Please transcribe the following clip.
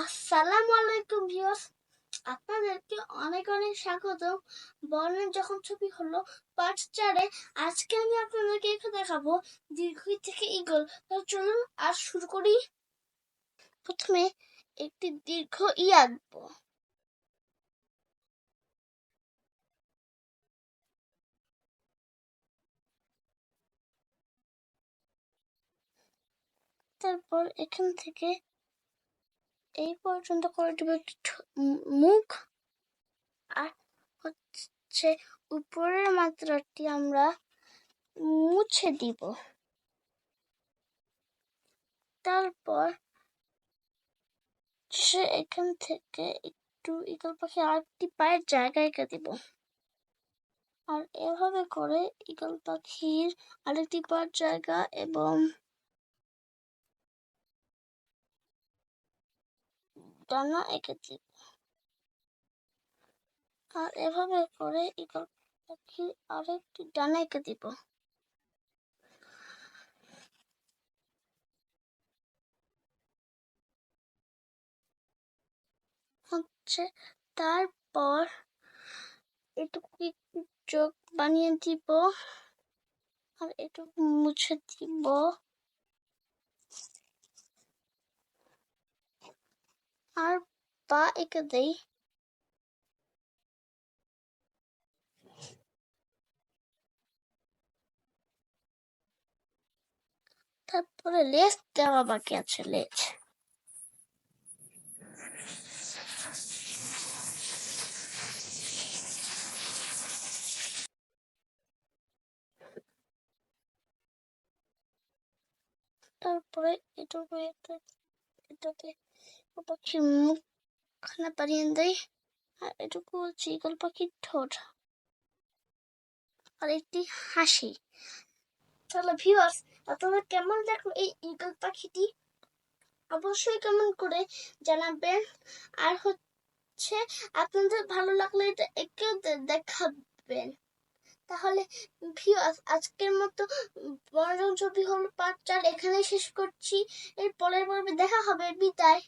আসসালামু আলাইকুম ভিউয়ার্স। আপনাদেরকে অনেক অনেক স্বাগত। বর্ণের যখন ছবি হলো পার্ট চারে আজকে আমি আপনাদেরকে এখানে দেখাবো দীর্ঘই থেকে ইগল তো চলুন আর শুরু করি। প্রথমে একটি দীর্ঘ ই আঁকবো তারপর এখান থেকে এই পর্যন্ত করে দেবো মুখ। আর হচ্ছে উপরের মাত্রাটি আমরা মুছে দিব। তারপর সে এখান থেকে একটু ইগল পাখি আরেকটি পায়ের জায়গায় এঁকে দিব। আর এভাবে করে ইগল পাখির আরেকটি পায়ের জায়গা এবং ডানা এঁকে দিব আর এভাবে করে ইগল পাখির আরেকটি ডানা এঁকে দিব। হচ্ছে তারপর এটুকু চোখ বানিয়ে দিব আর এটুকু মুছে দিব আর পা এঁকে দেই তারপরে লেজ দেওয়া বাকি আছে লেজ তারপরে এটুকু এটাতে পাখির মুখখানা বানিয়ে দেই আর এটুকু হচ্ছে ইগল পাখির ঠোঁট। আর একটি হাসি। তাহলে ভিউয়ার্স আপনারা কেমন দেখো এই ইগল পাখিটি? অবশ্যই কমেন্ট করে জানাবেন। আর হচ্ছে আপনাদের ভালো লাগলে এটা একেও দেখাবেন। তাহলে ভিউয়ার্স আজকের মতো বড় ছবি হলো পাঁচ চার এখানেই শেষ করছি। এর পরের পর্বে দেখা হবে। বিদায়।